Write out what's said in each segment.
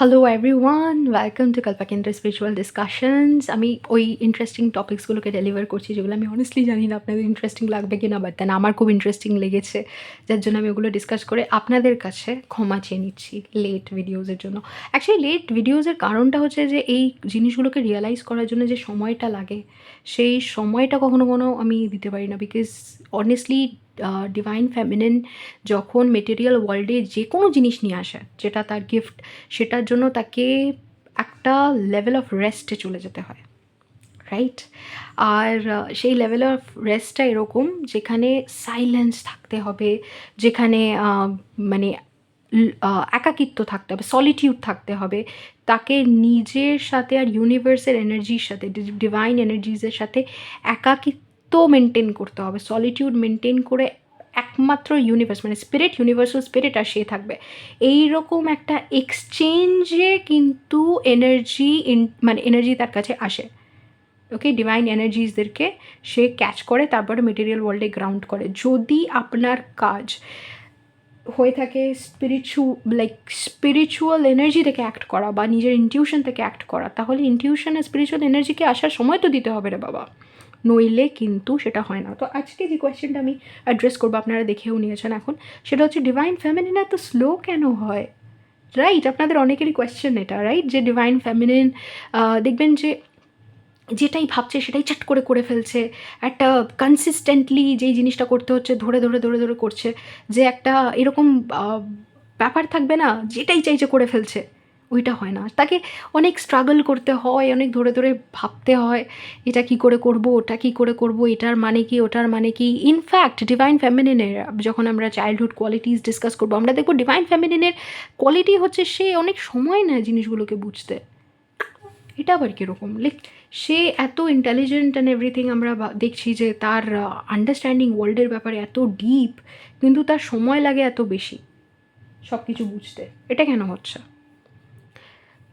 Hello everyone welcome to Kalpakendra spiritual discussions আমি ওই interesting টপিক্সগুলোকে deliver করছি যেগুলো আমি অনেস্টলি জানি না আপনাদের ইন্টারেস্টিং লাগবে কি না বাট দেন আমার খুব ইন্টারেস্টিং লেগেছে, যার জন্য আমি ওগুলো ডিসকাস করে আপনাদের কাছে ক্ষমা চেয়ে নিচ্ছি লেট ভিডিওসের জন্য। অ্যাকচুয়ালি লেট ভিডিওসের কারণটা হচ্ছে যে এই জিনিসগুলোকে রিয়েলাইজ করার জন্য যে সময়টা লাগে, সেই সময়টা কখনো কোনো আমি দিতে পারি না বিকজ অনেস্টলি ডিভাইন ফ্যামিনেন যখন মেটেরিয়াল ওয়ার্ল্ডে যে কোনো জিনিস নিয়ে আসে, যেটা তার গিফট সেটার জন্য তাকে একটা লেভেল অফ রেস্টে চলে যেতে হয় রাইট আর সেই লেভেল অফ রেস্টটা এরকম যেখানে সাইলেন্স থাকতে হবে, যেখানে মানে একাকিত্ব থাকতে হবে সলিটিউড থাকতে হবে, তাকে নিজের সাথে আর ইউনিভার্সের এনার্জির সাথে ডিভাইন এনার্জিজের সাথে একাকিত্ব মেনটেন করতে হবে। সলিটিউড মেনটেন করে একমাত্র ইউনিভার্স মানে স্পিরিট ইউনিভার্সাল স্পিরিট আর সে থাকবে। এই রকম একটা এক্সচেঞ্জে কিন্তু এনার্জি ইন মানে এনার্জি তার কাছে আসে। ওকে ডিভাইন এনার্জিসদেরকে সে ক্যাচ করে, তারপরে মেটেরিয়াল ওয়ার্ল্ডে গ্রাউন্ড করে। যদি আপনার কাজ হয়ে থাকে স্পিরিচু লাইক স্পিরিচুয়াল এনার্জি থেকে অ্যাক্ট করা বা নিজের ইনটিউশন থেকে অ্যাক্ট করা, তাহলে ইনটিউশন আর স্পিরিচুয়াল এনার্জিকে আসার সময় তো দিতে হবে রে বাবা। নইলে কিন্তু সেটা হয় না। তো আজকে যে কোয়েশ্চেনটা আমি অ্যাড্রেস করব, আপনারা দেখেও নিয়েছেন এখন, সেটা হচ্ছে ডিভাইন ফ্যামিলিন এত স্লো কেন হয়? রাইট আপনাদের অনেকেরই কোয়েশ্চেন এটা রাইট যে ডিভাইন ফ্যামিলিন দেখবেন যে যেটাই ভাবছে সেটাই চাট করে করে ফেলছে। একটা কনসিস্টেন্টলি যেই জিনিসটা করতে হচ্ছে, ধরে ধরে ধরে ধরে করছে, যে একটা এরকম ব্যাপার থাকবে না, যেটাই চাইছে করে ফেলছে। ওইটা হয় না। তাকে অনেক স্ট্রাগল করতে হয়, অনেক ধরে ধরে ভাবতে হয়, এটা কি করে করব, ওটা কি করে করব, এটার মানে কি, ওটার মানে কি। ইনফ্যাক্ট ডিভাইন ফ্যামিলিনের যখন আমরা চাইল্ডহুড কোয়ালিটিস ডিসকাস করব, আমরা দেখব ডিভাইন ফ্যামিলিনের কোয়ালিটি হচ্ছে সে অনেক সময় নেয় জিনিসগুলোকে বুঝতে। এটা আবার কীরকম? লাইক সে এত ইন্টেলিজেন্ট অ্যান্ড এভরিথিং আমরা দেখছি যে তার আন্ডারস্ট্যান্ডিং ওয়ার্ল্ডের ব্যাপারে এত ডিপ কিন্তু তার সময় লাগে এত বেশি সব কিছু বুঝতে। এটা কেন হচ্ছে?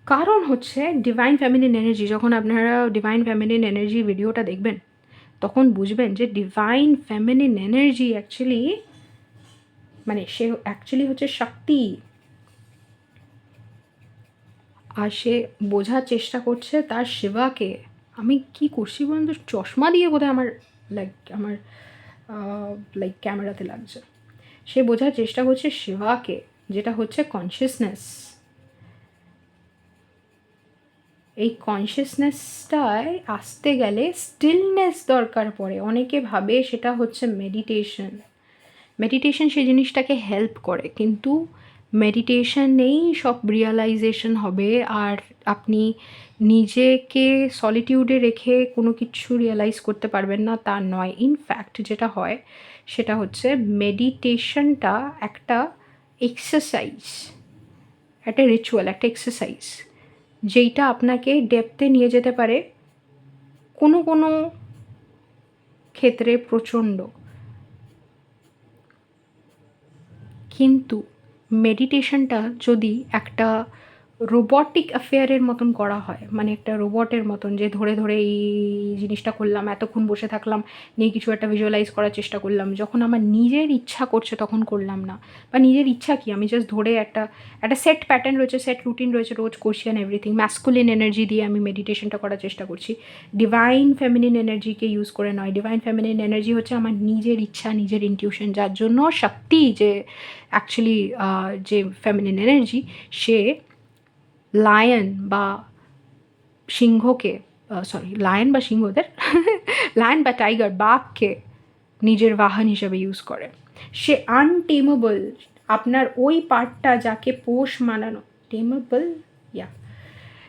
কারণ হচ্ছে ডিভাইন ফ্যামিলিন এনার্জি যখন আপনারা ডিভাইন ফ্যামিলিন এনার্জি ভিডিওটা দেখবেন, তখন বুঝবেন যে ডিভাইন ফ্যামিলিন এনার্জি অ্যাকচুয়ালি মানে সে অ্যাকচুয়ালি হচ্ছে শক্তি। আর সে বোঝার চেষ্টা করছে তার সেবাকে আমি কি করছি বলুন তো? চশমা দিয়ে বোধহয় আমার লাইক আমার লাইক ক্যামেরাতে লাগছে। সে বোঝার চেষ্টা করছে সেবাকে যেটা হচ্ছে কনসিয়াসনেস এই কনসিয়াসনেসটায় আসতে গেলে স্টিলনেস দরকার পড়ে। অনেকে ভাবে সেটা হচ্ছে মেডিটেশন মেডিটেশন সেই জিনিসটাকে হেল্প করে, কিন্তু মেডিটেশনেই সব রিয়ালাইজেশন হবে। আর আপনি নিজেকে সলিটিউডে রেখে কোনো কিছু রিয়ালাইজ করতে পারবেন না, তা নয়। ইনফ্যাক্ট যেটা হয়, সেটা হচ্ছে মেডিটেশনটা একটা এক্সারসাইজ একটা রিচুয়াল একটা এক্সারসাইজ যেইটা আপনাকে ডেপথে নিয়ে যেতে পারে কোনো কোনো ক্ষেত্রে প্রচণ্ড। কিন্তু মেডিটেশনটা যদি একটা রোবটিক অ্যাফেয়ারের মতন করা হয়। মানে একটা রোবটের মতন যে ধরে ধরে এই জিনিসটা করলাম, এতক্ষণ বসে থাকলাম, নিয়ে কিছু একটা ভিজুয়ালাইজ করার চেষ্টা করলাম। যখন আমার নিজের ইচ্ছা করছে তখন করলাম না। বা নিজের ইচ্ছা কি? আমি জাস্ট ধরে একটা একটা সেট প্যাটার্ন রয়েছে সেট রুটিন রয়েছে রোজ করছি অ্যান্ড এভরিথিং ম্যাসকুলিন এনার্জি দিয়ে আমি মেডিটেশনটা করার চেষ্টা করছি। ডিভাইন ফ্যামিলিন এনার্জিকে ইউজ করে নয়। ডিভাইন ফ্যামিলিন এনার্জি হচ্ছে আমার নিজের ইচ্ছা, নিজের ইনটিউশন যার জন্য শক্তি যে অ্যাকচুয়ালি যে ফ্যামিলিন এনার্জি সে লায়ন বা সিংহকে সরি লায়ন বা সিংহদের লায়ন বা টাইগার বাঘকে নিজের বাহন হিসাবে ইউজ করে। সে আনটেমেবল আপনার ওই পার্টটা যাকে পোষ মানানো টেমেবল ইয়া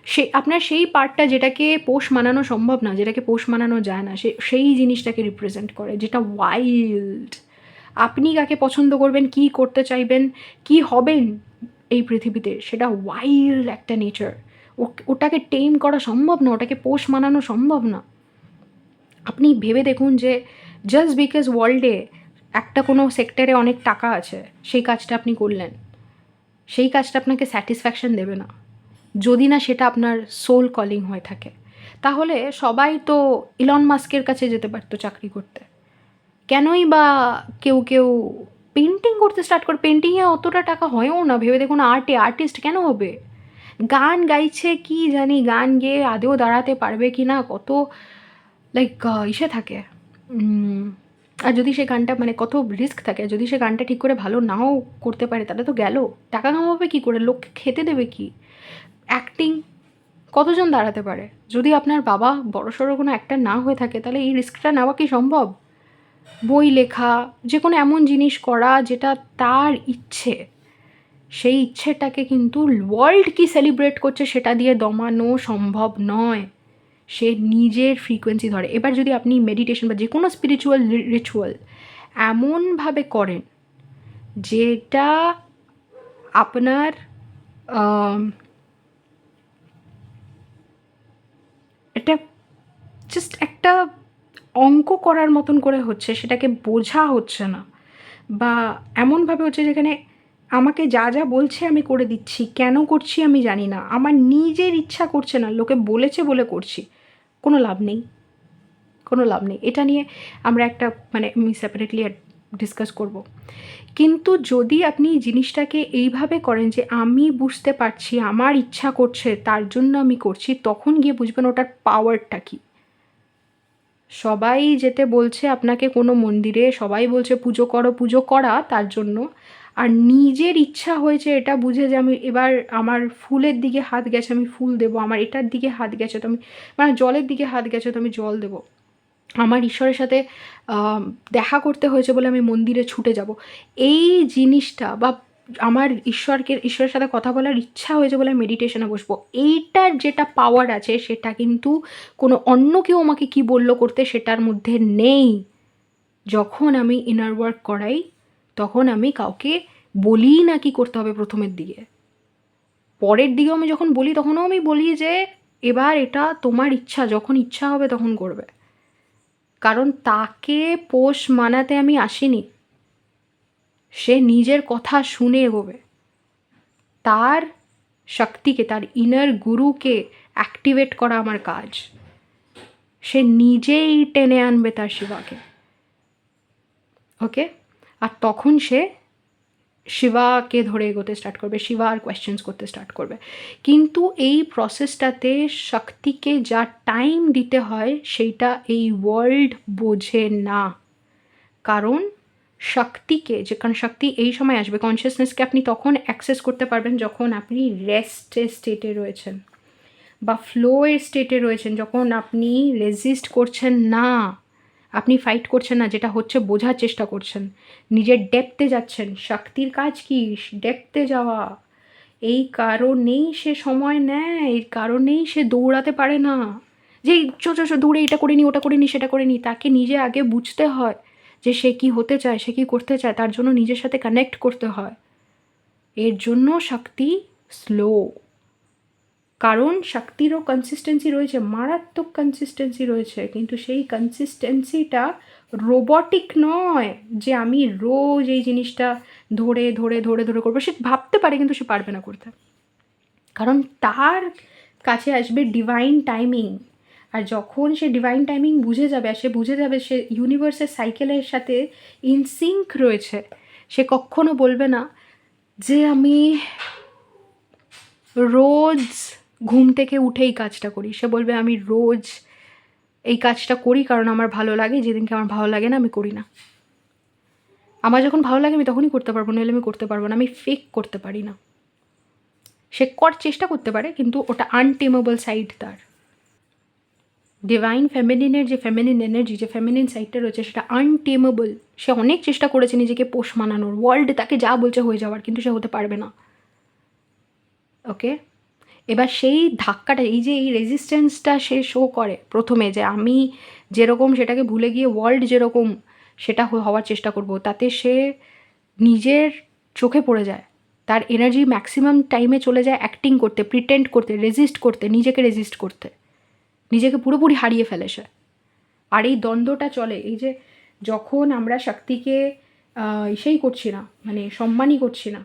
সে, আপনার সেই পার্টটা যেটাকে পোষ মানানো সম্ভব না, যেটাকে পোষ মানানো যায় না, সে, সেই জিনিসটাকে রিপ্রেজেন্ট করে, যেটা ওয়াইল্ড আপনি কাকে পছন্দ করবেন, কি করতে চাইবেন, কি হবেন এই পৃথিবীতে, সেটা ওয়াইল্ড একটা নেচার ওটাকে টেম করা সম্ভব না, ওটাকে পোষ মানানো সম্ভব না। আপনি ভেবে দেখুন যে জাস্ট বিকজ ওয়ার্ল্ডে একটা কোনো সেক্টরে অনেক টাকা আছে, সেই কাজটা আপনি করলেন। সেই কাজটা আপনাকে স্যাটিসফ্যাকশন দেবে না। যদি না সেটা আপনার সোল কলিং হয়ে থাকে। তাহলে সবাই তো ইলন মাস্কের কাছে যেতে পারতো চাকরি করতে। কেনই বা কেউ কেউ পেন্টিং করতে স্টার্ট করে পেন্টিংয়ে অতটা টাকা হয়ও না, ভেবে দেখুন আর্টে আর্টিস্ট কেন হবে? গান গাইছে কি জানি, গান গেয়ে আদেও দাঁড়াতে পারবে কি না কত লাইক ইসে থাকে। আর যদি সে গানটা মানে কত রিস্ক থাকে যদি সে গানটা ঠিক করে ভালো নাও করতে পারে, তাহলে তো গেল। টাকা কামাবে কী করে? লোককে খেতে দেবে কি? অ্যাক্টিং কতজন দাঁড়াতে পারে? যদি আপনার বাবা বড়সড় কোনো অ্যাক্টার না হয়ে থাকে, তাহলে এই রিস্কটা নেওয়া কি সম্ভব? বই লেখা, যে কোনো এমন জিনিস করা যেটা তার ইচ্ছে। সেই ইচ্ছেটাকে কিন্তু ওয়ার্ল্ড কি সেলিব্রেট করছে সেটা দিয়ে দমানো সম্ভব নয়। সে নিজের ফ্রিকোয়েন্সি ধরে। এবার যদি আপনি মেডিটেশন বা যে কোনো স্পিরিচুয়াল রিচুয়াল এমনভাবে করেন, যেটা আপনার এটা জাস্ট একটা অঙ্ক করার মতন করে হচ্ছে, সেটাকে বোঝা হচ্ছে না। বা এমনভাবে হচ্ছে যেখানে আমাকে যা যা বলছে আমি করে দিচ্ছি, কেন করছি আমি জানি না। আমার নিজের ইচ্ছা করছে না, লোকে বলেছে বলে করছি। কোনো লাভ নেই। কোনো লাভ নেই। এটা নিয়ে আমরা একটা মানে আমি সেপারেটলি ডিসকাস করব। কিন্তু যদি আপনি জিনিসটাকে এইভাবে করেন যে আমি বুঝতে পারছি, আমার ইচ্ছা করছে, তার জন্য আমি করছি, তখন গিয়ে বুঝবেন ওটার পাওয়ারটা কী। সবাই যেতে বলছে আপনাকে কোনো মন্দিরে, সবাই বলছে পুজো করো, পুজো করা তার জন্য। আর নিজের ইচ্ছা হয়েছে এটা বুঝে যে আমি এবার আমার ফুলের দিকে হাত গেছে, আমি ফুল দেবো, আমার এটার দিকে হাত গেছে, তো আমি মানে জলের দিকে হাত গেছে, তো আমি জল দেবো। আমার ঈশ্বরের সাথে দেখা করতে হয়েছে বলে আমি মন্দিরে ছুটে যাব। এই জিনিসটা বা আমার ঈশ্বরকে, ঈশ্বরের সাথে কথা বলার ইচ্ছা হয়েছে বলে মেডিটেশনে বসবো। এইটার যেটা পাওয়ার আছে, সেটা কিন্তু কোনো অন্য কেউ আমাকে কি বলল করতে সেটার মধ্যে নেই। যখন আমি ইনার ওয়ার্ক করাই, তখন আমি কাউকে বলি না কি করতে হবে প্রথমের দিকে। পরের দিকেও আমি যখন বলি, তখনও আমি বলি যে, এবার এটা তোমার ইচ্ছা, যখন ইচ্ছা হবে তখন করবে। কারণ তাকে পোষ মানাতে আমি আসিনি। সে নিজের কথা শুনে এগোবে। তার শক্তিকে, তার ইনার গুরুকে অ্যাক্টিভেট করা আমার কাজ। সে নিজেই টেনে আনবে তার শিবাকে। ওকে আর তখন সে শিবাকে ধরে এগোতে স্টার্ট করবে শিবা আর কোয়েশ্চেন্স করতে স্টার্ট করবে। কিন্তু এই প্রসেসটাতে শক্তিকে যা টাইম দিতে হয়, সেইটা এই ওয়ার্ল্ড বোঝে না। কারণ শক্তিকে যে কারণ শক্তি এই সময় আসবে কনসিয়াসনেসকে আপনি তখন অ্যাক্সেস করতে পারবেন যখন আপনি রেস্টের স্টেটে রয়েছেন বা ফ্লোয়ের স্টেটে রয়েছেন, যখন আপনি রেজিস্ট করছেন না, আপনি ফাইট করছেন না, যেটা হচ্ছে বোঝার চেষ্টা করছেন, নিজের ডেপতে যাচ্ছেন, শক্তির কাজ কি? ডেপতে যাওয়া, এই কারণেই সে সময় নেয়, এই কারণেই সে দৌড়াতে পারে না, যে, চো, চ দৌড়ে এটা করে নি, ওটা করে নি, সেটা করে নি, তাকে নিজে আগে বুঝতে হয়। যে সে কি হতে চায়, সে কি করতে চায়, তার জন্য নিজের সাথে কানেক্ট করতে হয়। এর জন্য শক্তি স্লো কারণ শক্তিরও কনসিস্টেন্সি রয়েছে, মারাত্মক কনসিস্টেন্সি রয়েছে, কিন্তু সেই কনসিস্টেন্সিটা রোবটিক নয় যে আমি রোজ এই জিনিসটা ধরে ধরে ধরে ধরে করব। সে ভাবতে পারে, কিন্তু সে পারবে না করতে। কারণ তার কাছে আসবে ডিভাইন টাইমিং আর যখন সে ডিভাইন টাইমিং বুঝে যাবে আর সে বুঝে যাবে সে ইউনিভার্সের সাইকেলের সাথে ইনসিঙ্ক রয়েছে, সে কখনো বলবে না যে আমি রোজ ঘুম থেকে উঠেই কাজটা করি। সে বলবে, আমি রোজ এই কাজটা করি কারণ আমার ভালো লাগে, যেদিনকে আমার ভালো লাগে না আমি করি না। আমার যখন ভালো লাগে আমি তখনই করতে পারব, নইলে আমি করতে পারব না, আমি ফেক করতে পারি না। সে কর, চেষ্টা করতে পারে, কিন্তু ওটা আনটেমেবল সাইড তার। ডিভাইন ফেমিনিনের যে ফেমিনিন এনার্জি যে ফেমিনিন সাইডটা রয়েছে, সেটা আনটেমেবল সে অনেক চেষ্টা করেছে নিজেকে পোষ মানানোর। ওয়ার্ল্ড তাকে যা বলছে হয়ে যাওয়ার, কিন্তু সে হতে পারবে না। ওকে এবার সেই ধাক্কাটা, এই যে এই রেজিস্ট্যান্সটা সে শো করে প্রথমে, যে আমি যেরকম সেটাকে ভুলে গিয়ে ওয়ার্ল্ড যেরকম সেটা হওয়ার চেষ্টা করব, তাতে সে নিজের চোখে পড়ে যায়। তার এনার্জি ম্যাক্সিমাম টাইমে চলে যায় অ্যাক্টিং করতে প্রিটেন্ড করতে রেজিস্ট করতে, নিজেকে রেজিস্ট করতে। নিজেকে পুরোপুরি হারিয়ে ফেলে সে। আর এই দ্বন্দ্বটা চলে, এই যে যখন আমরা শক্তিকে সেই করছি না মানে সম্মানই করছি না,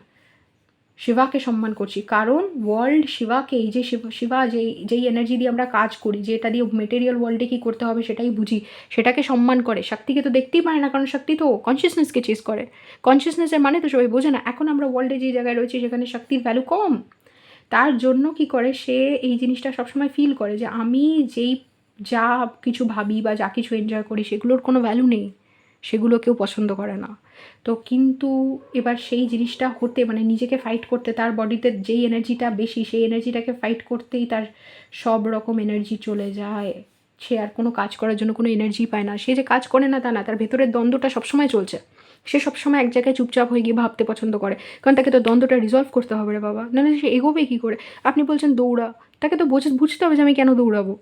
শিবাকে সম্মান করছি, কারণ ওয়ার্ল্ড শিবাকে, এই যে শিব, শিবা যেই যেই এনার্জি দিয়ে আমরা কাজ করি, যেটা দিয়ে মেটেরিয়াল ওয়ার্ল্ডে কী করতে হবে সেটাই বুঝি, সেটাকে সম্মান করে। শক্তিকে তো দেখতেই পারে না, কারণ শক্তি তো কনসিয়াসনেসকে চেস করে। কনসিয়াসনেসের মানে তো সবাই বোঝে না, এখন আমরা ওয়ার্ল্ডে যে জায়গায় রয়েছি, সেখানে শক্তির ভ্যালু কম। তার জন্য কি করে? সে এই জিনিসটা সবসময় ফিল করে যে আমি যেই যা কিছু ভাবি বা যা কিছু এনজয় করি সেগুলোর কোনো ভ্যালু নেই। সেগুলো কেউ পছন্দ করে না। তো কিন্তু এবার সেই জিনিসটা হতে মানে নিজেকে ফাইট করতে, তার বডিতে যেই এনার্জিটা বেশি, সেই এনার্জিটাকে ফাইট করতেই তার সব রকম এনার্জি চলে যায়। সে আর কোনো কাজ করার জন্য কোনো এনার্জি পায় না। সে যে কাজ করে না তা না, তার ভেতরের দ্বন্দ্বটা সবসময় চলছে। সে সবসময় এক জায়গায় চুপচাপ হয়ে গিয়ে ভাবতে পছন্দ করে। কারণ তাকে তো দ্বন্দ্বটা রিজলভ করতে হবে রে বাবা। নাহলে সে এগোবে কী করে? আপনি বলছেন দৌড়া। তাকে তো বোঝ বুঝতে হবে যে আমি কেন দৌড়াবো।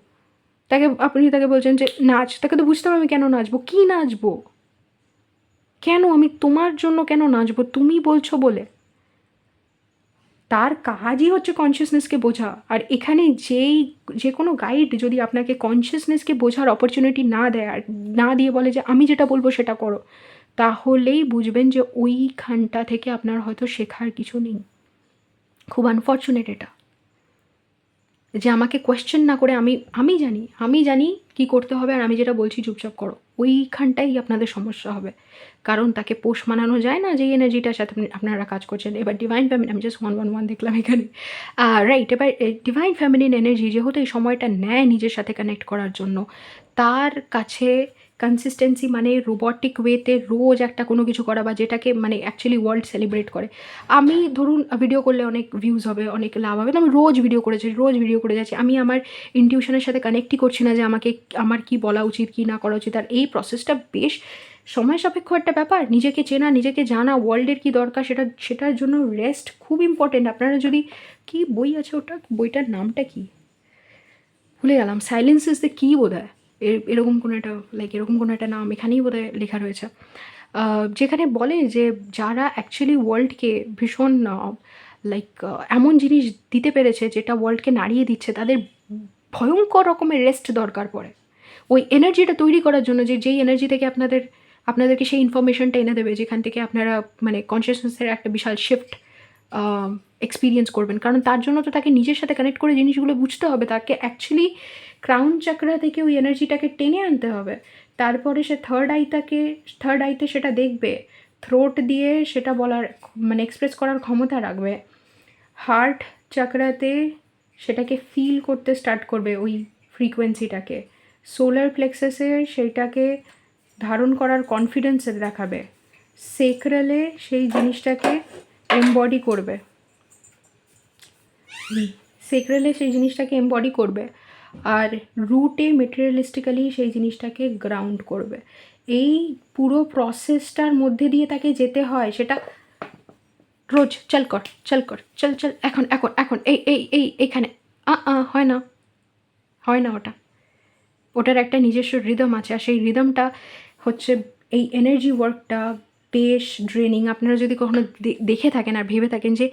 তাকে আপনি তাকে বলছেন যে নাচ। তাকে তো বুঝতে হবে আমি কেন নাচবো। কী নাচবো? কেন? আমি তোমার জন্য কেন নাচবো? তুমি বলছো বলে। তার কাজই হচ্ছে কনসিয়াসনেসকে বোঝা। আর এখানে যেই যে কোনো গাইড যদি আপনাকে কনসিয়াসনেসকে বোঝার অপরচুনিটি না দেয় আর না দিয়ে বলে যে আমি যেটা বলব সেটা করো। তাহলেই বুঝবেন যে ওইখানটা থেকে আপনার হয়তো শেখার কিছু নেই। খুব আনফর্চুনেট এটা। যে আমাকে কোয়েশ্চেন না করে আমি আমি জানি আমি জানি কি করতে হবে আর আমি যেটা বলছি চুপচাপ করো। ওইখানটাই আপনাদের সমস্যা হবে। কারণ তাকে পোষ মানানো যায় না যে এনার্জিটার সাথে আপনারা কাজ করছেন। এবার ডিভাইন ফ্যামিলি আমি জাস্ট ওয়ান ওয়ান ওয়ান দেখলাম এখানে। রাইট এবার ডিভাইন ফ্যামিলির এনার্জি যেহেতু এই সময়টা নেয় নিজের সাথে কানেক্ট করার জন্য, তার কাছে কনসিস্টেন্সি মানে রোবটিক ওয়েতে রোজ একটা কোনো কিছু করা বা যেটাকে মানে অ্যাকচুয়ালি ওয়ার্ল্ড সেলিব্রেট করে। আমি ধরুন ভিডিও করলে অনেক ভিউজ হবে, অনেক লাভ হবে। আমি রোজ ভিডিও করেছি, রোজ ভিডিও করে যাচ্ছি। আমি আমার ইনটিউশনের সাথে কানেক্টই করছি না যে আমাকে আমার কি বলা উচিত, কি না করা উচিত। আর এই প্রসেসটা বেশ সময় সাপেক্ষ একটা ব্যাপার। নিজেকে চেনা, নিজেকে জানা ওয়ার্ল্ডের কি দরকার সেটা, সেটার জন্য রেস্ট খুব ইম্পর্টেন্ট আপনারা যদি, কি বই আছে ওটা? বইটার নামটা কি? ভুলে গেলাম। সাইলেন্স ইজ দ্য কি বোধ হয় এরকম কোনো একটা লাইক এরকম কোনো একটা নাম এখানেই বোধহয় লেখা রয়েছে। যেখানে বলে যে যারা অ্যাকচুয়ালি ওয়ার্ল্ডকে ভীষণ লাইক এমন জিনিস দিতে পেরেছে যেটা ওয়ার্ল্ডকে নাড়িয়ে দিচ্ছে, তাদের ভয়ঙ্কর রকমের রেস্ট দরকার পড়ে। ওই এনার্জিটা তৈরি করার জন্য যে, যেই এনার্জি থেকে আপনাদের, আপনাদেরকে সেই ইনফরমেশনটা এনে দেবে, যেখান থেকে আপনারা মানে কনসিয়াসনেসের একটা বিশাল শিফট এক্সপিরিয়েন্স করবেন। কারণ তার জন্য তো তাকে নিজের সাথে কানেক্ট করে জিনিসগুলো বুঝতে হবে, তাকে অ্যাকচুয়ালি ক্রাউন চাকরা থেকে ওই এনার্জিটাকে টেনে আনতে হবে। তারপরে সে থার্ড আইটাকে থার্ড আইতে সেটা দেখবে। থ্রোট দিয়ে সেটা বলার মানে এক্সপ্রেস করার ক্ষমতা রাখবে। হার্ট চাকরাতে সেটাকে ফিল করতে স্টার্ট করবে ওই ফ্রিকোয়েন্সিটাকে সোলার প্লেক্সাসে সেইটাকে ধারণ করার কনফিডেন্স দেখাবে। সেক্রালে সেই জিনিসটাকে এমবডি করবে। সেক্রেলে সেই জিনিসটাকে এমবডি করবে। আর রুটে মেটেরিয়ালিস্টিক্যালি সেই জিনিসটাকে গ্রাউন্ড করবে। এই পুরো প্রসেসটার মধ্যে দিয়ে তাকে যেতে হয় সেটা রোজ, চল কর চল কর, চল চল, এখন এখন এখন, এই এই এই এইখানে আ আ, হয় না হয় না ওটা। ওটার একটা নিজস্ব রিদম আছে, আর সেই রিদমটা হচ্ছে এই এনার্জি ওয়ার্কটা বেশ ড্রেনিং আপনারা যদি কখনো দেখে থাকেন আর ভেবে থাকেন যে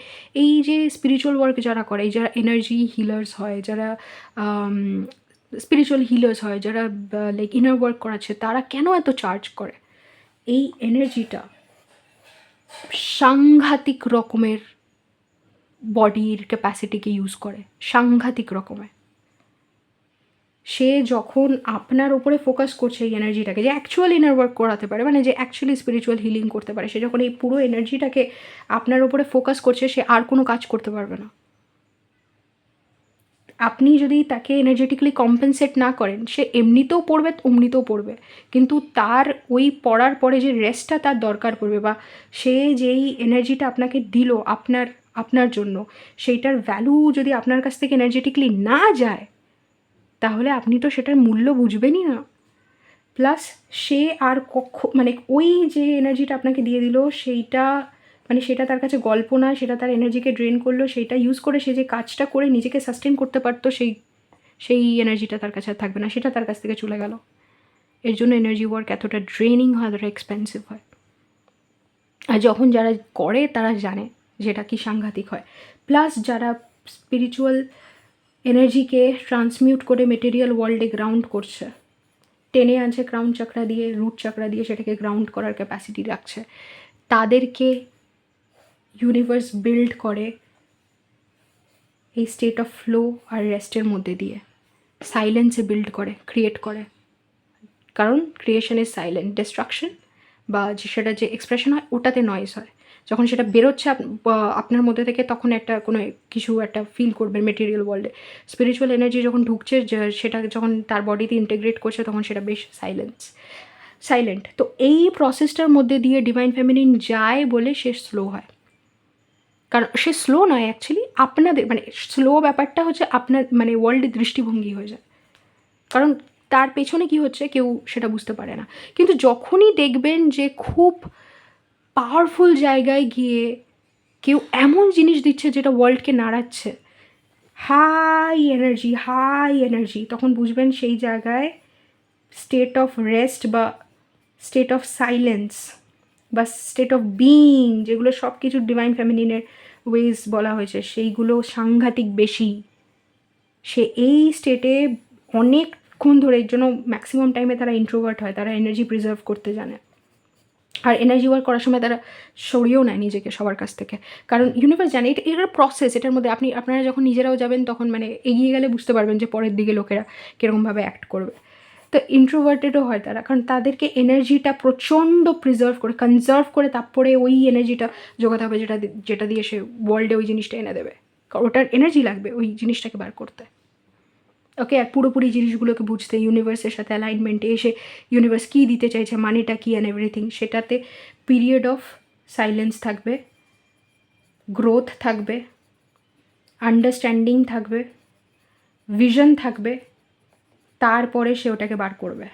এই যে স্পিরিচুয়াল ওয়ার্ক যারা করে, এই যারা এনার্জি হিলার্স হয়, যারা স্পিরিচুয়াল হিলার্স হয়, যারা লাইক ইনার ওয়ার্ক করাচ্ছে, তারা কেন এত চার্জ করে? এই এনার্জিটা সাংঘাতিক রকমের বডির ক্যাপাসিটিকে ইউজ করে, সাংঘাতিক রকমের। সে যখন আপনার ওপরে ফোকাস করছে এই এনার্জিটাকে যে অ্যাকচুয়াল ইনার ওয়ার্ক করাতে পারে মানে যে অ্যাকচুয়ালি স্পিরিচুয়াল হিলিং করতে পারে, সে যখন এই পুরো এনার্জিটাকে আপনার ওপরে ফোকাস করছে, সে আর কোনো কাজ করতে পারবে না। আপনি যদি তাকে এনার্জেটিক্যালি কম্পেনসেট না করেন, সে এমনিতেও পড়বে, অমনিতেও পড়বে। কিন্তু তার ওই পড়ার পরে যে রেস্টটা তার দরকার পড়বে বা সে যেই এনার্জিটা আপনাকে দিল আপনার আপনার জন্য, সেইটার ভ্যালু যদি আপনার কাছ থেকে এনার্জেটিক্যালি না যায় তাহলে আপনি তো সেটার মূল্য বুঝবেনই না। প্লাস সে আর কক্ষ মানে ওই যে এনার্জিটা আপনাকে দিয়ে দিল, সেইটা মানে সেটা তার কাছে গল্প না, সেটা তার এনার্জিকে ড্রেন করল, সেইটা ইউজ করে সে যে কাজটা করে নিজেকে সাস্টেন করতে পারতো, সেই সেই এনার্জিটা তার কাছে আর থাকবে না, সেটা তার কাছ থেকে চলে গেল। এর জন্য এনার্জি ওয়ার্ক এতটা ড্রেনিং হয়, এতটা এক্সপেন্সিভ হয়। আর যখন যারা করে, তারা জানে যেটা কি সাংঘাতিক হয়। প্লাস যারা স্পিরিচুয়াল এনার্জিকে ট্রান্সমিউট করে মেটেরিয়াল ওয়ার্ল্ডে গ্রাউন্ড করছে। টেনে আনছে ক্রাউন চাকরা দিয়ে রুট চাকরা দিয়ে সেটাকে গ্রাউন্ড করার ক্যাপাসিটি রাখছে। তাদেরকে ইউনিভার্স বিল্ড করে এই স্টেট অফ ফ্লো আর রেস্টের মধ্যে দিয়ে। সাইলেন্সে বিল্ড করে ক্রিয়েট করে। কারণ ক্রিয়েশন ইজ সাইলেন্ট ডিস্ট্রাকশন বা যে সেটা যে এক্সপ্রেশন হয়, ওটাতে নয়েজ হয়। যখন সেটা বেরোচ্ছে আপ- আপনার মধ্যে থেকে তখন একটা কোনো কিছু একটা ফিল করবেন মেটেরিয়াল ওয়ার্ল্ডে স্পিরিচুয়াল এনার্জি যখন ঢুকছে সেটা যখন তার বডিতে ইন্টিগ্রেট করছে, তখন সেটা বেশ সাইলেন্স সাইলেন্ট তো এই প্রসেসটার মধ্যে দিয়ে ডিভাইন ফেমিনিন যায় বলে সে স্লো হয়। কারণ সে স্লো নয় অ্যাকচুয়ালি আপনাদের মানে স্লো ব্যাপারটা হচ্ছে আপনার মানে ওয়ার্ল্ডের দৃষ্টিভঙ্গি হয়ে যায়। কারণ তার পেছনে কি হচ্ছে কেউ সেটা বুঝতে পারে না। কিন্তু যখনই দেখবেন যে খুব পাওয়ারফুল জায়গায় গিয়ে কেউ এমন জিনিস দিচ্ছে যেটা ওয়ার্ল্ডকে নাড়াচ্ছে। হাই এনার্জি হাই এনার্জি তখন বুঝবেন সেই জায়গায় স্টেট অফ রেস্ট বা স্টেট অফ সাইলেন্স বা স্টেট অফ বিইং যেগুলো সব কিছু ডিভাইন ফ্যামিলিনের ওয়েজ বলা হয়েছে, সেইগুলো সাংঘাতিক বেশি। সে এই স্টেটে অনেকক্ষণ ধরে, এর জন্য ম্যাক্সিমাম টাইমে তারা ইন্ট্রোভার্ট হয়, তারা এনার্জি প্রিজার্ভ করতে জানে। আর এনার্জি ওয়ার্ক করার সময় তারা সরিয়েও নেয় নিজেকে সবার কাছ থেকে। কারণ ইউনিভার্স জানে, এটা, এটার প্রসেস এটার মধ্যে আপনি, আপনারা যখন নিজেরাও যাবেন, তখন মানে এগিয়ে গেলে বুঝতে পারবেন যে পরের দিকে লোকেরা কীরকমভাবে অ্যাক্ট করবে। তো ইন্ট্রোভার্টেডও হয় তারা, কারণ তাদেরকে এনার্জিটা প্রচণ্ড প্রিজার্ভ করে কনজার্ভ করে তারপরে ওই এনার্জিটা জোগাতে হবে যেটা যেটা দিয়ে সে ওয়ার্ল্ডে ওই জিনিসটা এনে দেবে। ওটার এনার্জি লাগবে, ওই জিনিসটাকে বার করতে। ওকে, আর পুরোপুরি জিনিসগুলোকে বুঝতে ইউনিভার্সের সাথে অ্যালাইনমেন্টে এসে ইউনিভার্স কী দিতে চাইছে মানিটা কী অ্যান্ড এভরিথিং সেটাতে পিরিয়ড অফ সাইলেন্স থাকবে গ্রোথ থাকবে আন্ডারস্ট্যান্ডিং থাকবে ভিশন থাকবে, তারপরে সে ওটাকে বার করবে।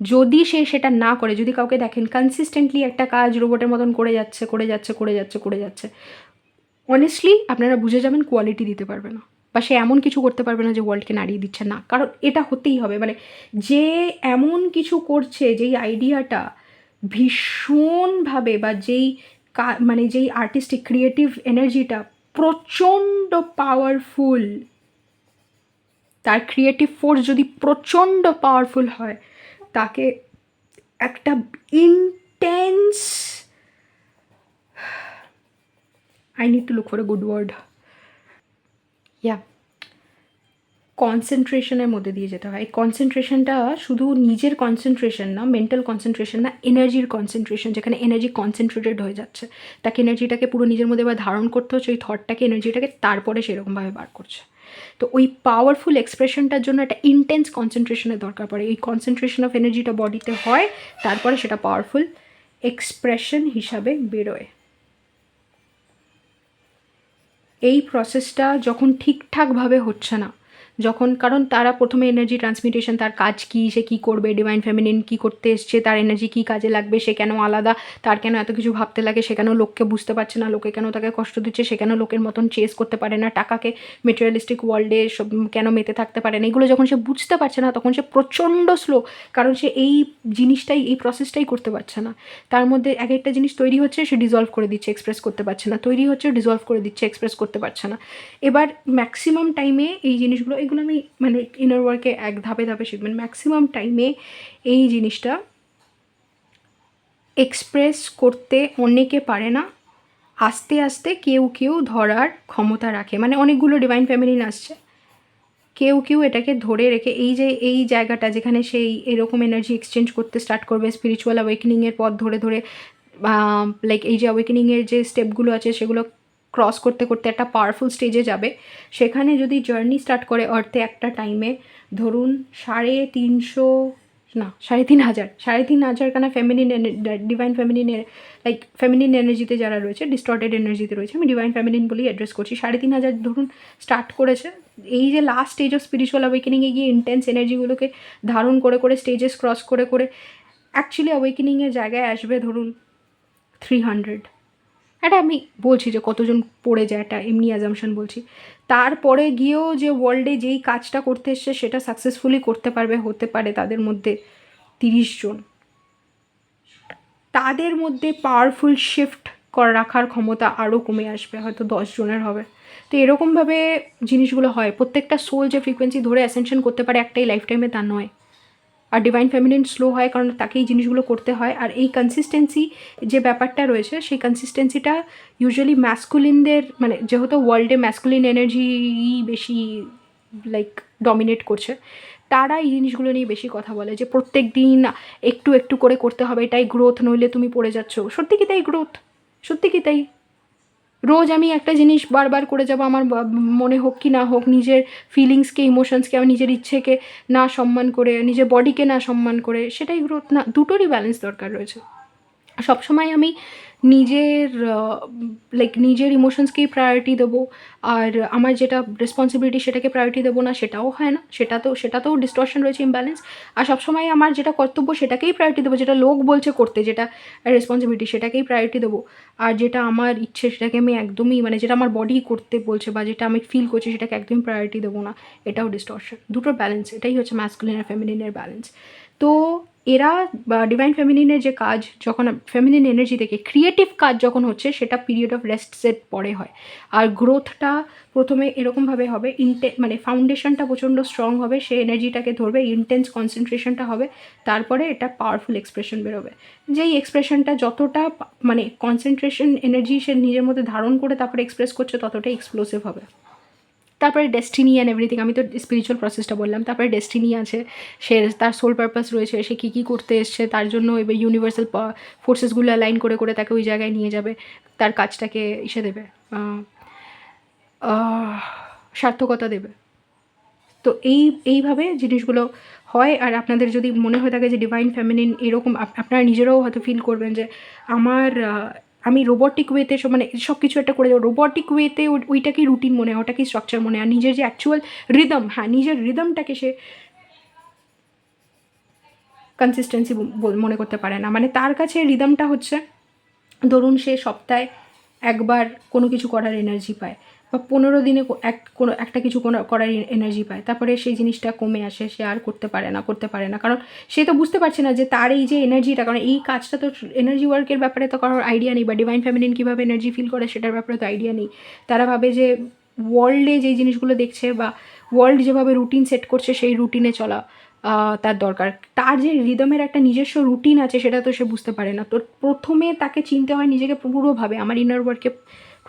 যদি সে সেটা না করে, যদি কাউকে দেখেন কনসিস্টেন্টলি একটা কাজ রোবটের মতন করে যাচ্ছে করে যাচ্ছে করে যাচ্ছে করে যাচ্ছে অনেস্টলি আপনারা বুঝে যাবেন কোয়ালিটি দিতে পারবে না। বা সে এমন কিছু করতে পারবে না যে ওয়ার্ল্ডকে নাড়িয়ে দিচ্ছে না। কারণ এটা হতেই হবে। মানে যে এমন কিছু করছে, যেই আইডিয়াটা ভীষণভাবে বা যেই মানে যেই আর্টিস্টিক ক্রিয়েটিভ এনার্জিটা প্রচণ্ড পাওয়ারফুল তার ক্রিয়েটিভ ফোর্স যদি প্রচণ্ড পাওয়ারফুল হয়, তাকে একটা intense I need to look for a good word yeah কনসেন্ট্রেশনের মধ্যে দিয়ে যেতে হয়। এই কনসেন্ট্রেশনটা শুধু নিজের কনসেন্ট্রেশন না মেন্টাল কনসেন্ট্রেশন না এনার্জির কনসেন্ট্রেশন যেখানে এনার্জি কনসেন্ট্রেটেড হয়ে যাচ্ছে। তাকে এনার্জিটাকে পুরো নিজের মধ্যে এবার ধারণ করতে হচ্ছে, ওই থটটাকে এনার্জিটাকে তারপরে সেরকমভাবে বার করছে। তো ওই পাওয়ারফুল এক্সপ্রেশনটার জন্য একটা ইন্টেন্স কনসেন্ট্রেশনের দরকার পড়ে। এই কনসেন্ট্রেশন অফ এনার্জিটা বডিতে হয়, তারপরে সেটা পাওয়ারফুল এক্সপ্রেশন হিসাবে বেরোয়। এই প্রসেসটা যখন ঠিকঠাকভাবে হচ্ছে না যখন, কারণ তারা প্রথমে এনার্জি ট্রান্সমিটেশন তার কাজ কী, সে কী করবে ডিভাইন ফেমিনিন কী করতে এসছে, তার এনার্জি কী কাজে লাগবে, সে কেন আলাদা, তার কেন এত কিছু ভাবতে লাগে, সে কেন লোককে বুঝতে পারছে না, লোকে কেন তাকে কষ্ট দিচ্ছে, সে কেন লোকের মতন চেস করতে পারে না, টাকাকে মেটেরিয়ালিস্টিক ওয়ার্ল্ডে সব কেন মেতে থাকতে পারে না, এগুলো যখন সে বুঝতে পারছে না, তখন সে প্রচণ্ড স্লো কারণ সে এই জিনিসটাই, এই প্রসেসটাই করতে পারছে না। তার মধ্যে এক একটা জিনিস তৈরি হচ্ছে, সে ডিজলভ করে দিচ্ছে এক্সপ্রেস করতে পারছে না, তৈরি হচ্ছে ডিজলভ করে দিচ্ছে এক্সপ্রেস করতে পারছে না। এবার ম্যাক্সিমাম টাইমে এই জিনিসগুলো এগুলো আমি মানে ইনার ওয়ার্কে এক ধাপে ধাপে শিখবেন ম্যাক্সিমাম টাইমে এই জিনিসটা এক্সপ্রেস করতে অনেকে পারে না। আস্তে আস্তে কেউ কেউ ধরার ক্ষমতা রাখে। মানে অনেকগুলো ডিভাইন ফ্যামিলি আসছে। কেউ কেউ এটাকে ধরে রেখে এই যে এই জায়গাটা যেখানে সেই এরকম এনার্জি এক্সচেঞ্জ করতে স্টার্ট করবে স্পিরিচুয়াল অ্যাওয়েকেনিংয়ের পথ ধরে ধরে লাইক এই যে অ্যাওয়েকেনিংয়ের যে স্টেপগুলো আছে সেগুলো ক্রস করতে করতে একটা পাওয়ারফুল স্টেজে যাবে। সেখানে যদি জার্নি স্টার্ট করে অর্থে একটা টাইমে ধরুন সাড়ে তিনশো, না, সাড়ে তিন হাজার, সাড়ে তিন হাজার কানা feminine divine feminine like feminine এনার্জিতে যারা রয়েছে ডিস্টর্টেড এনার্জিতে রয়েছে, আমি ডিভাইন ফেমিনিন বলেই অ্যাড্রেস করছি। সাড়ে তিন হাজার ধরুন স্টার্ট করেছে, এই যে লাস্ট স্টেজ অফ স্পিরিচুয়াল অ্যাওয়েকেনিংয়ে গিয়ে ইন্টেন্স এনার্জিগুলোকে ধারণ করে করে স্টেজেস ক্রস করে করে অ্যাকচুয়ালি অ্যাওয়েকেনিংয়ের জায়গায় আসবে ধরুন থ্রি হান্ড্রেড এটা আমি বলছি যে কতজন পড়ে যায় এটা এমনি অ্যাজামশন বলছি। তারপরে গিয়েও যে ওয়ার্ল্ডে যেই কাজটা করতে এসছে, সেটা সাকসেসফুলি করতে পারবে, হতে পারে তাদের মধ্যে তিরিশ জন। তাদের মধ্যে পাওয়ারফুল শিফট কর, রাখার ক্ষমতা আরও কমে আসবে, হয়তো দশ জনের হবে। তো এরকমভাবে জিনিসগুলো হয়। প্রত্যেকটা সোল যে ফ্রিকোয়েন্সি ধরে অ্যাসেনশন করতে পারে একটাই লাইফ টাইমে তা নয়। আর ডিভাইন ফেমিনিন স্লো হয় কারণ তাকে এই জিনিসগুলো করতে হয়। আর এই কনসিস্টেন্সি যে ব্যাপারটা রয়েছে, সেই কনসিস্টেন্সিটা ইউজুয়ালি ম্যাসকুলিনদের মানে যেহেতু ওয়ার্ল্ডে ম্যাসকুলিন এনার্জি বেশি লাইক ডমিনেট করছে, তারা এই জিনিসগুলো নিয়ে বেশি কথা বলে যে প্রত্যেক দিন একটু একটু করে করতে হবে, এটাই গ্রোথ নইলে তুমি পড়ে যাচ্ছ। সত্যি কি তাই গ্রোথ সত্যি কি তাই? রোজ আমি একটা জিনিস বারবার করে যাব আমার মনে হোক কি না হোক, নিজের ফিলিংসকে ইমোশনসকে আমি নিজের ইচ্ছেকে না সম্মান করে, নিজের বডিকে না সম্মান করে, সেটাই গ্রোথ না, দুটোরই ব্যালেন্স দরকার রয়েছে। সবসময় আমি নিজের লাইক নিজের ইমোশনসকেই প্রায়োরিটি দেবো। আর আমার যেটা রেসপন্সিবিলিটি সেটাকে প্রায়োরিটি দেবো না, সেটাও হয় না। সেটা তো, সেটাতেও ডিস্টর্শন রয়েছে ইমব্যালেন্স আর সবসময় আমার যেটা কর্তব্য সেটাকেই প্রায়োরিটি দেবো, যেটা লোক বলছে করতে, যেটা রেসপন্সিবিলিটি সেটাকেই প্রায়োরিটি দেবো। আর যেটা আমার ইচ্ছে সেটাকে আমি একদমই মানে যেটা আমার বডি করতে বলছে বা যেটা আমি ফিল করছি সেটাকে একদমই প্রায়োরিটি দেবো না। এটাও ডিস্টর্শন দুটোর ব্যালেন্স এটাই হচ্ছে ম্যাসকুলিন আর ফেমিনিনের ব্যালেন্স তো এরা ডিভাইন ফেমিনিনের যে কাজ, যখন ফেমিনিন এনার্জি থেকে ক্রিয়েটিভ কাজ যখন হচ্ছে, সেটা পিরিয়ড অফ রেস্ট সেট পরে হয়। আর গ্রোথটা প্রথমে এরকমভাবে হবে ইনটে মানে ফাউন্ডেশনটা প্রচণ্ড স্ট্রং হবে, সে এনার্জিটাকে ধরবে ইন্টেন্স কনসেন্ট্রেশনটা হবে, তারপরে এটা পাওয়ারফুল এক্সপ্রেশন বেরোবে। যেই এক্সপ্রেশনটা যতটা মানে কনসেন্ট্রেশন এনার্জি সে নিজের মধ্যে ধারণ করে তারপরে এক্সপ্রেস করছে, ততটাই এক্সপ্লোসিভ হবে। তারপরে ডেস্টিনি অ্যান্ড এভরিথিং আমি তো স্পিরিচুয়াল প্রসেসটা বললাম, তারপরে ডেস্টিনি আছে, সে তার সোল পারপাস রয়েছে, সে কী কী করতে এসছে, তার জন্য এবার ইউনিভার্সাল ফোর্সেসগুলো অ্যালাইন করে করে তাকে ওই জায়গায় নিয়ে যাবে, তার কাজটাকে ইসে দেবে সার্থকতা দেবে। তো এই, এইভাবে জিনিসগুলো হয়, আর আপনাদের যদি মনে হয়ে থাকে যে ডিভাইন ফ্যামিলিন এরকম আপনারা নিজেরাও হয়তো ফিল করবেন যে আমার আমি রোবটিক ওয়েতে সব মানে সব কিছু একটা করে যাব রোবটিক ওয়েতে ওইটাকেই রুটিন মনে হয় ওটাকেই স্ট্রাকচার মনে হয়। আর নিজের যে অ্যাকচুয়াল রিদম হ্যাঁ নিজের রিদমটাকে সে কনসিস্টেন্সি মনে করতে পারে না। মানে তার কাছে রিদমটা হচ্ছে, ধরুন সে সপ্তাহে একবার কোনো কিছু করার এনার্জি পায়। বা পনেরো দিনে এক কোনো, একটা কিছু কোনো করার এনার্জি পায়। তারপরে সেই জিনিসটা কমে আসে, সে আর করতে পারে না, করতে পারে না। কারণ সে তো বুঝতে পারছে না যে তার এই যে এনার্জিটা কারণ এই কাজটা তো এনার্জি ওয়ার্কের ব্যাপারে তো কারোর আইডিয়া নেই, বা ডিভাইন ফ্যামিলিন কীভাবে এনার্জি ফিল করে সেটার ব্যাপারে তো আইডিয়া নেই। তারা ভাবে যে ওয়ার্ল্ডে যেই জিনিসগুলো দেখছে বা ওয়ার্ল্ড যেভাবে রুটিন সেট করছে সেই রুটিনে চলা তার দরকার। তার যে রিদমের একটা নিজস্ব রুটিন আছে সেটা তো সে বুঝতে পারে না। তো প্রথমে তাকে চিনতে হয় নিজেকে পুরোভাবে, আমার ইনার ওয়ার্কে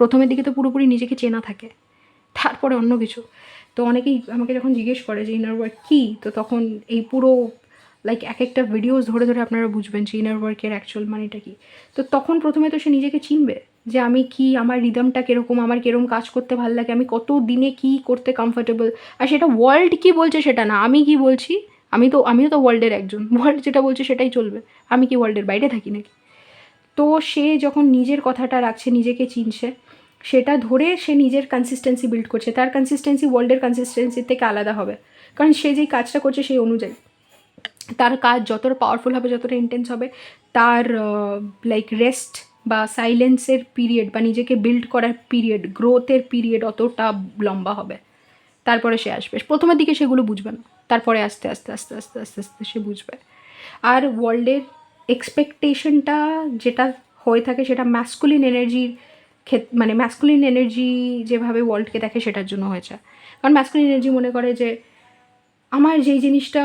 প্রথমের দিকে তো পুরোপুরি নিজেকে চেনা থাকে, তারপরে অন্য কিছু। তো অনেকেই আমাকে যখন জিজ্ঞেস করে যে ইনার ওয়ার্ক কী? তো তখন এই পুরো লাইক এক একটা ভিডিওস ধরে ধরে আপনারা বুঝবেন যে ইনার ওয়ার্কের অ্যাকচুয়াল মানেটা কী? তো তখন প্রথমে তো সে নিজেকে চিনবে যে, আমি কি? আমার রিদমটা কীরকম? আমার কীরকম কাজ করতে ভালো লাগে? আমি কত দিনে কি করতে কমফোর্টেবল আর সেটা ওয়ার্ল্ড কি বলছে সেটা না, আমি কি বলছি? আমি তো, আমিও তো ওয়ার্ল্ডের একজন। ওয়ার্ল্ড যেটা বলছে সেটাই চলবে। আমি কি ওয়ার্ল্ডের বাইরে থাকি নাকি? তো সে যখন নিজের কথাটা রাখছে, নিজেকে চিনছে সেটা ধরে সে নিজের কনসিস্টেন্সি বিল্ড করছে। তার কনসিস্টেন্সি ওয়ার্ল্ডের কনসিস্টেন্সির থেকে আলাদা হবে। কারণ সে যেই কাজটা করছে সেই অনুযায়ী। তার কাজ যতটা পাওয়ারফুল হবে, যতটা ইন্টেন্স হবে, তার লাইক রেস্ট বা সাইলেন্সের পিরিয়ড বা নিজেকে বিল্ড করার পিরিয়ড গ্রোথের পিরিয়ড অতটা লম্বা হবে। তারপরে সে আসবে। প্রথমের দিকে সেগুলো বুঝবে না। তারপরে আস্তে আস্তে আস্তে আস্তে আস্তে আস্তে সে বুঝবে। আর ওয়ার্ল্ডের এক্সপেকটেশনটা যেটা হয়ে থাকে সেটা ম্যাসকুলিন এনার্জির ক্ষেত মানে ম্যাসকুলিন এনার্জি যেভাবে ওয়ার্ল্ডকে দেখে সেটার জন্য হয়েছে। কারণ ম্যাসকুলিন এনার্জি মনে করে যে আমার যেই জিনিসটা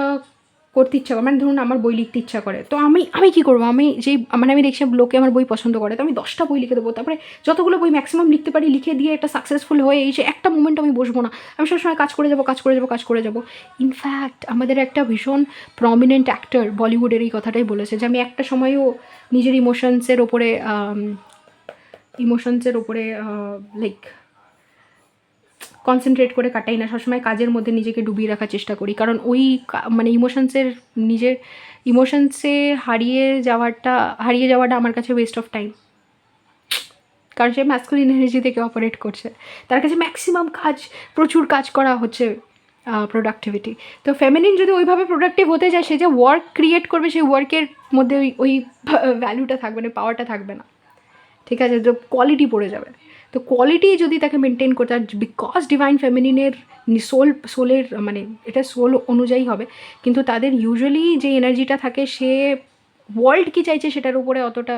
করতে ইচ্ছা করে মানে ধরুন আমার বই লিখতে ইচ্ছা করে, তো আমি আমি কী করব? আমি যেই মানে আমি দেখছি লোকে আমার বই পছন্দ করে, তো আমি দশটা বই লিখে দেবো। তারপরে যতগুলো বই ম্যাক্সিমাম লিখতে পারি, লিখে দিয়ে একটা সাকসেসফুল হয়ে এই যে একটা মোমেন্ট আমি বসবো না। আমি সবসময় কাজ করে যাব, কাজ করে যাব, কাজ করে যাব। ইনফ্যাক্ট আমাদের একটা ভীষণ প্রমিনেন্ট অ্যাক্টর বলিউডের এই কথাটাই বলেছে যে আমি একটা সময়ও নিজের ইমোশনসের ওপরে ইমোশনসের ওপরে লাইক কনসেন্ট্রেট করে কাটাই না। সবসময় কাজের মধ্যে নিজেকে ডুবিয়ে রাখার চেষ্টা করি। কারণ ওই মানে ইমোশনসের নিজের ইমোশনসে হারিয়ে যাওয়াটা হারিয়ে যাওয়াটা আমার কাছে ওয়েস্ট অফ টাইম কারণ সে ম্যাসকুলিন এনার্জি থেকে অপারেট করছে। তার কাছে ম্যাক্সিমাম কাজ, প্রচুর কাজ করা হচ্ছে প্রোডাক্টিভিটি তো ফেমিনিন যদি ওইভাবে প্রোডাক্টিভ হতে যায় সে যে ওয়ার্ক ক্রিয়েট করবে সেই ওয়ার্কের মধ্যে ওই ওই ভ্যালুটা থাকবে না পাওয়ারটা থাকবে না। ঠিক আছে? তো কোয়ালিটি পড়ে যাবে। তো কোয়ালিটি যদি তাকে মেনটেন করতে, আর বিকজ ডিভাইন ফেমিনিনের সোল সোলের মানে এটা সোল অনুযায়ী হবে, কিন্তু তাদের ইউজুয়ালি যে এনার্জিটা থাকে, সে ওয়ার্ল্ড কী চাইছে সেটার উপরে অতটা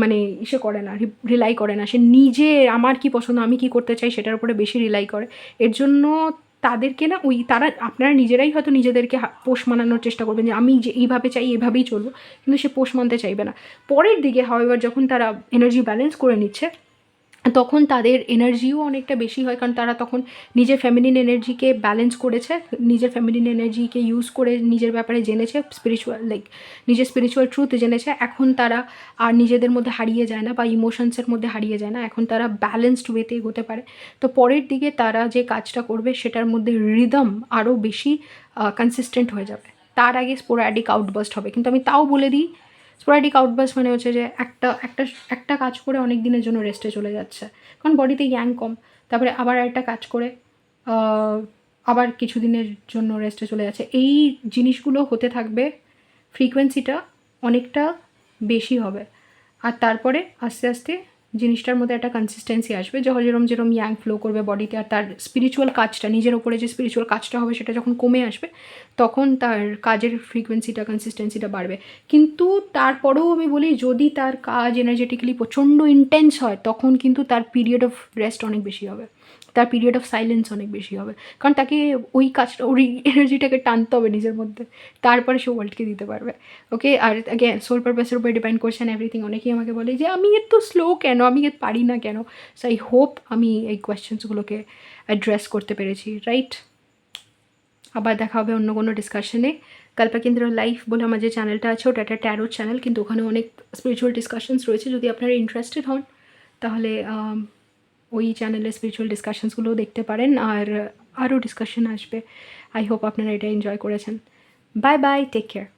মানে ইসে করে না রিলাই করে না। সে নিজে আমার কি পছন্দ, আমি কি করতে চাই সেটার উপরে বেশি রিলাই করে। এর জন্য তাদেরকে না ওই তারা আপনারা নিজেরাই হয়তো নিজেদেরকে পোষ মানানোর চেষ্টা করবেন যে আমি যে এইভাবে চাই এভাবেই চলবো। কিন্তু সে পোষ মানতে চাইবে না। পরের দিকে হাওয়ার যখন তারা এনার্জি ব্যালেন্স করে নিচ্ছে তখন তাদের এনার্জিও অনেকটা বেশি হয়, কারণ তারা তখন নিজের ফ্যামিলিন এনার্জিকে ব্যালেন্স করেছে, নিজের ফ্যামিলিন এনার্জিকে ইউজ করে নিজের ব্যাপারে জেনেছে স্পিরিচুয়াল লাইক নিজের স্পিরিচুয়াল ট্রুথ জেনেছে। এখন তারা আর নিজেদের মধ্যে হারিয়ে যায় না বা ইমোশনসের মধ্যে হারিয়ে যায় না, এখন তারা ব্যালেন্সড ওয়েতে এগোতে পারে। তো পরের দিকে তারা যে কাজটা করবে, সেটার মধ্যে রিদম আরও বেশি কনসিস্টেন্ট হয়ে যাবে। তার আগে স্পোরাডিক আউটবাস্ট হবে। কিন্তু আমি তাও বলে দিই স্পোরাডিক আউটবাস্ট মানে হচ্ছে যে একটা একটা একটা কাজ করে অনেক দিনের জন্য রেস্টে চলে যাচ্ছে। কারণ বডিতে ইয়াং কম, তারপরে আবার একটা কাজ করে আবার কিছু দিনের জন্য রেস্টে চলে যাচ্ছে। এই জিনিসগুলো হতে থাকবে ফ্রিকোয়েন্সিটা অনেকটা বেশি হবে। আর তারপরে আস্তে আস্তে জিনিসটার মধ্যে একটা কনসিস্টেন্সি আসবে। যখন যেরম যেরম ইয়াং ফ্লো করবে বডিতে আর তার স্পিরিচুয়াল কাজটা, নিজের ওপরে যে স্পিরিচুয়াল কাজটা হবে সেটা যখন কমে আসবে, তখন তার কাজের ফ্রিকোয়েন্সিটা কনসিস্টেন্সিটা বাড়বে। কিন্তু তারপরেও আমি বলি, যদি তার কাজ এনার্জেটিক্যালি প্রচণ্ড ইন্টেন্স হয়, তখন কিন্তু তার পিরিয়ড অফ রেস্ট অনেক বেশি হবে। তার পিরিয়ড অফ সাইলেন্স অনেক বেশি হবে। কারণ তাকে ওই কাজটা ওই এনার্জিটাকে টানতে হবে নিজের মধ্যে। তারপরে সে ওয়ার্ল্ডকে দিতে পারবে। ওকে আর অ্যাগেন সোল পারপাসের উপরে ডিপেন্ড করছেন এভরিথিং অনেকেই আমাকে বলে যে আমি এত স্লো কেন? আমি এত পারি না কেন? সো আই হোপ আমি এই কোয়েশ্চেন্সগুলোকে অ্যাড্রেস করতে পেরেছি রাইট আবার দেখা হবে অন্য কোনো ডিসকাশনে কল্পকেন্দ্র লাইফ বলে আমার যে চ্যানেলটা আছে ওটা একটা ট্যারো চ্যানেল কিন্তু ওখানে অনেক স্পিরিচুয়াল ডিসকাশনস রয়েছে। যদি আপনারা ইন্টারেস্টেড হন তাহলে আম, ওই চ্যানেলে স্পিরিচুয়াল ডিসকাশনসগুলোও দেখতে পারেন আর আরও ডিসকাশন আসবে। আই হোপ আপনারা এটা এনজয় করেছেন। Bye bye take care